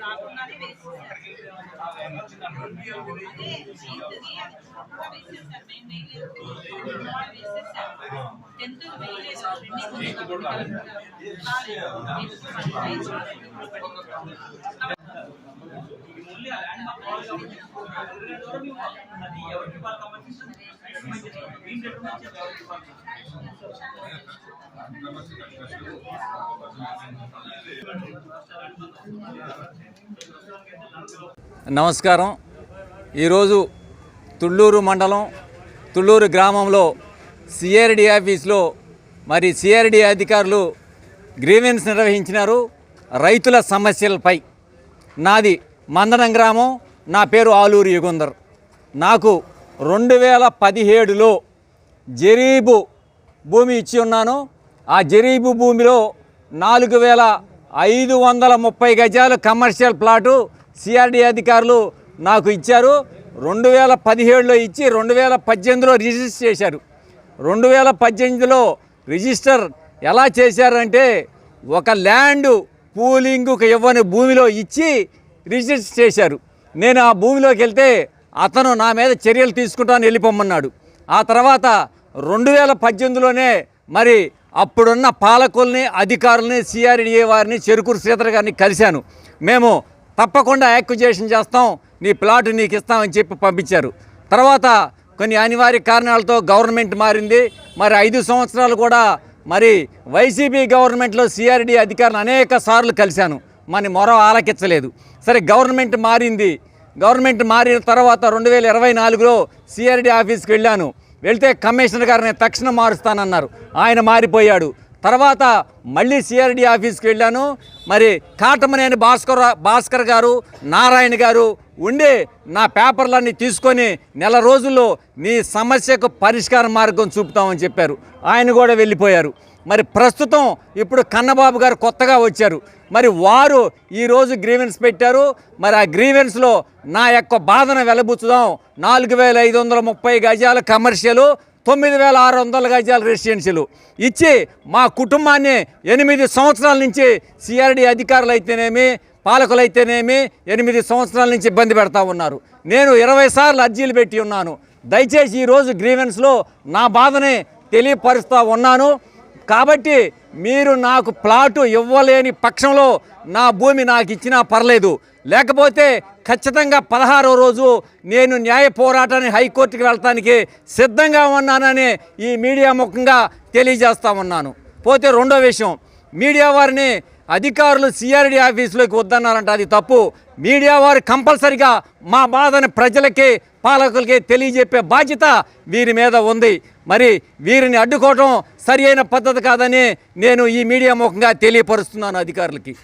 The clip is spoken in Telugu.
రాకుండానే వేసేసారు. అదే జీవితది అది కూడా వేసేసారు. మేము వేయలేదు. కూడా వేసేసారు. టెన్త్ వేయలేదు. రెండింటికి కూడా కాలేదు. ఓన్లీ ఆ ల్యాండ్ మాకు కావాలి కాబట్టి రెండు రోజులు మేము అది ఎవరికి వాళ్ళ కంపెనీషన్ నమస్కారం. ఈరోజు తుళ్ళూరు మండలం తుళ్ళూరు గ్రామంలో సిఆర్డి ఆఫీస్లో మరి సిఆర్డి అధికారులు గ్రీవెన్స్ నిర్వహించినారు. రైతుల సమస్యలపై నాది మందనం గ్రామం నా పేరు ఆలూరు యుగుందర్ నాకు రెండు వేల పదిహేడులో జరీబు భూమి ఇచ్చి ఉన్నాను. ఆ జరీబు భూమిలో నాలుగు వేల ఐదు వందల ముప్పై గజాలు కమర్షియల్ ప్లాటు సిఆర్డి అధికారులు నాకు ఇచ్చారు. రెండు వేల పదిహేడులో ఇచ్చి రెండు వేల పద్దెనిమిదిలో రిజిస్టర్ చేశారు. రెండు వేల పద్దెనిమిదిలో రిజిస్టర్ ఎలా చేశారంటే ఒక ల్యాండ్ పూలింగ్కు ఇవ్వని భూమిలో ఇచ్చి రిజిస్టర్ చేశారు. నేను ఆ భూమిలోకి వెళ్తే అతను నా మీద చర్యలు తీసుకుంటాను వెళ్ళిపోమ్మన్నాడు ఆ తర్వాత రెండు వేల పద్దెనిమిదిలోనే మరి అప్పుడున్న పాలకుల్ని అధికారుల్ని సిఆర్డిఏ వారిని చెరుకూరు శ్రీధర్ గారిని కలిశాను. మేము తప్పకుండా యాక్విజేషన్ చేస్తాం నీ ప్లాట్ నీకు ఇస్తామని చెప్పి పంపించారు. తర్వాత కొన్ని అనివార్య కారణాలతో గవర్నమెంట్ మారింది. మరి ఐదు సంవత్సరాలు కూడా మరి వైసీపీ గవర్నమెంట్లో సిఆర్డి అధికారులు అనేక సార్లు కలిశాను. మన మొర ఆలకించలేదు. సరే గవర్నమెంట్ మారింది. గవర్నమెంట్ మారిన తర్వాత రెండు వేల ఇరవై నాలుగులో సిఆర్డి ఆఫీస్కి వెళ్ళాను. వెళ్తే కమిషనర్ గారిని తక్షణం మారుస్తానన్నారు. ఆయన మారిపోయాడు. తర్వాత మళ్ళీ సిఆర్డి ఆఫీస్కి వెళ్ళాను. మరి కాటమనేని భాస్కర్ భాస్కర్ గారు నారాయణ గారు ఉండి నా పేపర్లన్నీ తీసుకొని నెల రోజుల్లో నీ సమస్యకు పరిష్కార మార్గం చూపుతామని చెప్పారు. ఆయన కూడా వెళ్ళిపోయారు. మరి ప్రస్తుతం ఇప్పుడు కన్నబాబు గారు కొత్తగా వచ్చారు. మరి వారు ఈరోజు గ్రీవెన్స్ పెట్టారు. మరి ఆ గ్రీవెన్స్లో నా యొక్క బాధను వెలబుచ్చుదాం. నాలుగు వేల ఐదు వందల ముప్పై గజాల కమర్షియలు తొమ్మిది వేల ఆరు వందల గజాల రెసిడెన్షియల్. ఇచ్చి మా కుటుంబాన్ని ఎనిమిది సంవత్సరాల నుంచి సిఆర్డి అధికారులు అయితేనేమి పాలకులైతేనేమి ఎనిమిది సంవత్సరాల నుంచి ఇబ్బంది పెడతా ఉన్నారు. నేను ఇరవై సార్లు అర్జీలు పెట్టి ఉన్నాను. దయచేసి ఈరోజు గ్రీవెన్స్లో నా బాధని తెలియపరుస్తూ ఉన్నాను. కాబట్టి మీరు నాకు ప్లాటు ఇవ్వలేని పక్షంలో నా భూమి నాకు ఇచ్చినా పర్లేదు. లేకపోతే ఖచ్చితంగా పదహారో రోజు నేను న్యాయ పోరాటాన్ని హైకోర్టుకి వెళ్ళటానికి సిద్ధంగా ఉన్నానని ఈ మీడియా ముఖంగా తెలియజేస్తా ఉన్నాను. పోతే రెండో విషయం మీడియా వారిని అధికారులు సిఆర్డి ఆఫీసులోకి వద్దన్నారంట అది తప్పు. మీడియా వారు కంపల్సరిగా మా బాధని ప్రజలకి పాలకులకి తెలియజెప్పే బాధ్యత వీరి మీద ఉంది. మరి వీరిని అడ్డుకోవటం సరి అయిన పద్ధతి కాదని నేను ఈ మీడియా ముఖంగా తెలియపరుస్తున్నాను అధికారులకి.